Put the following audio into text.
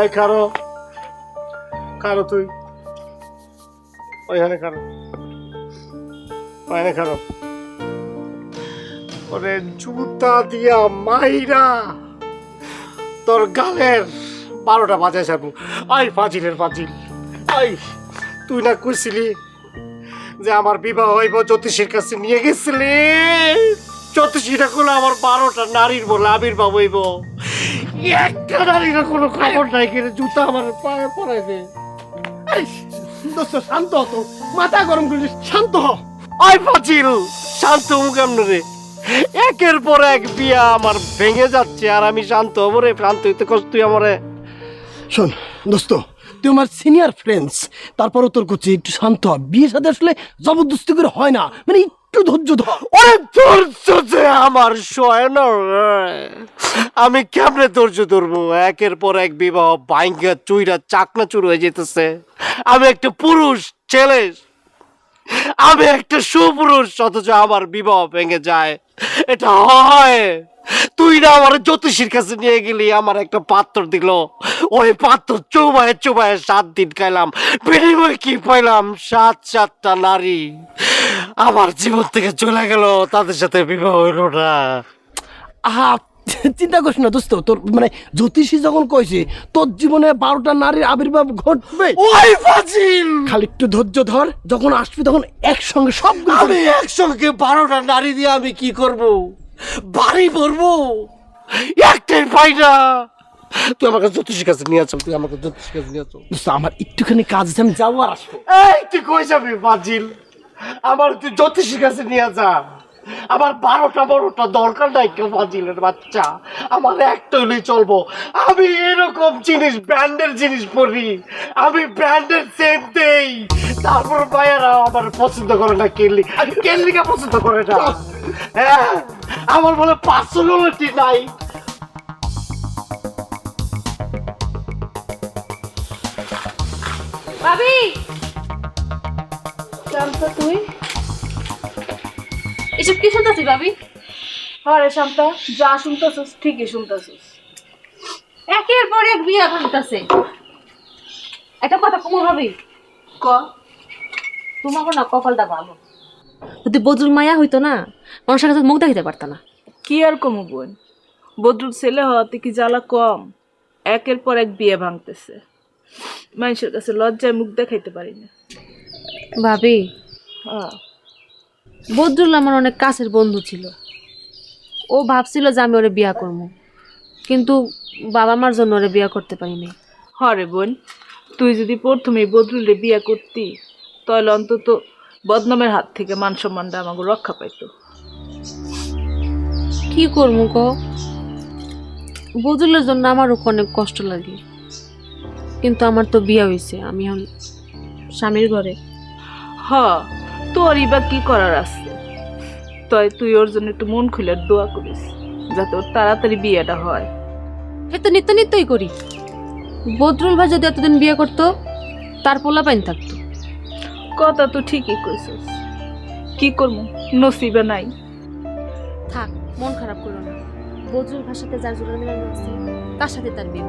এই, কারও। কারও তুই। ওইখানে কারও। ওইখানে কারও। ওরে জুতা দিয়া মাইরা তোর গালের বারোটা বাজায় যাব আই, ফাজিলের ফাজিল। আই, তুই না কইছিলি যে আমার বিবাহ হইব, জ্যোতিষীর কাছে নিয়ে গেছিলি? জ্যোতিষীরা কোনো আমার বারোটা নারীর বলে আবির্ভাব হইব। একটা নারীর কোনো খবর নাই কিন্তু জুতা আমার পায়ে পড়াই দে। শান্ত হতো মাথা গরম করিস, শান্ত হ। আই ফাজিল, শান্ত হব কেমন রে? একের পর এক বিয়া আমার ভেঙে যাচ্ছে আর আমি শান্ত হব রে শান্ত হইতে কষ্ট তুই আমারে। শোন, দোস্ত তুই আমার সিনিয়র ফ্রেন্ডস তোর করছি একটু শান্ত সাথে আসলে জবরদস্তি করে হয় না। মানে একটু ধৈর্য ধর। ওরে ধৈর্য যে আমার আমি কেমনে ধৈর্য ধরবো? একের পর এক বিবাহ বাইঙ্গা চুইরা চাকনা চুর হয়ে যেতেছে আমি একটা পুরুষ ছেলে আমি একটা সুপুরুষ, অথচ আমার বিবাহ ভেঙে যায়। এটা হয়। তুই না আমার জ্যোতিষীর কাছে নিয়ে গেলি আমার একটা পাত্র দিল। ওই পাত্র চৌবায়ে চৌবায়ে সাত দিন খাইলাম। বিনিময়ে কি পাইলাম? সাত সাতটা নারী। আমার জীবন থেকে চলে গেল তাদের সাথে বিবাহ হইল না। আহা চিন্তা করিস না দোস্ত তোর মানে জ্যোতিষী যখন কইছে তোর জীবনে বারোটা নারীর আবির্ভাব ঘটবে। ওই ফাজিল! খালি একটু ধৈর্য ধর যখন আসবি তখন একসঙ্গে সবগুলো আমি একসঙ্গে বারোটা নারী দিয়ে আমি কি করব? বাড়ি পড়ব একটাই পাই না তুই আমাকে জ্যোতিষীর কাছে নিয়ে চল তুই আমাকে জ্যোতিষীর কাছে নিয়ে দোস্ত, আমার একটুখানি কাজ আছে আমি যাব আর আসব। এই তুই কই যাবি ফাজিল? আমার তুই জ্যোতিষীর কাছে নিয়ে যা। আমার বারোটা বারোটা দরকার নাই কেউ ফাজিলের বাচ্চা। আমার একটা হলেই চলবো। আমি এরকম জিনিস ব্র্যান্ডের জিনিস পরি। আমি ব্র্যান্ডের সেম দেই। তারপর ভাইয়ারা আমার পছন্দ করে না কেল্লি। কেল্লিকে পছন্দ করে না। আমার বলে পার্সোনালিটি নাই। ভাবি! শান্ত তুই? এসব কি শুনতেছি ভাবি? আরে শান্তা যা শুনতেছিস ঠিকই শুনতেছিস। একের পর এক বিয়া ভাঙতেছে। একটা কথা কমো ভাবি। ক? তোমাকে না কপালটা ভালো। যদি বদরুল মায়া হইতো না মানুষের কাছে মুখ দেখাতে পারত না। কি আর কমু বোন? বদরুল ছেলে হওয়াতে কি জ্বালা কম? একের পর এক বিয়ে ভাঙতেছে। মানুষের কাছে লজ্জায় মুখ দেখাইতে পারি না। ভাবি হ্যাঁ। বদরুল আমার অনেক কাছের বন্ধু ছিল। ও ভাবছিল যে আমি ওরে বিয়া করব। কিন্তু বাবা মার জন্য ওরে বিয়া করতে পারিনি হরে বোন তুই যদি প্রথমেই বদরুলে বিয়ে করতি তাহলে অন্তত বদনামের হাত থেকে মান সম্মানটা আমাকে রক্ষা পাইতো। কি করব ক বদরুলের জন্য আমারও অনেক কষ্ট লাগে। কিন্তু আমার তো বিয়া হয়েছে আমি এখন স্বামীর ঘরে। হ তোরই বা কি করার আছে? তাই তুই ওর জন্য একটু মন খুলে দোয়া করিস যাতে ওর তাড়াতাড়ি বিয়েটা হয়। সে তো নিত্য নিত্যই করি। বদরুল ভাই যদি এতদিন বিয়ে করতো তার পোলা পাইন থাকতো। কথা তো ঠিকই কইছিস। কি করব নসিবে নাই। থাক, মন খারাপ করো না। বজুর ভাষাতে যার জোড়া মিলানো আছে তার সাথে তার বিয়ে।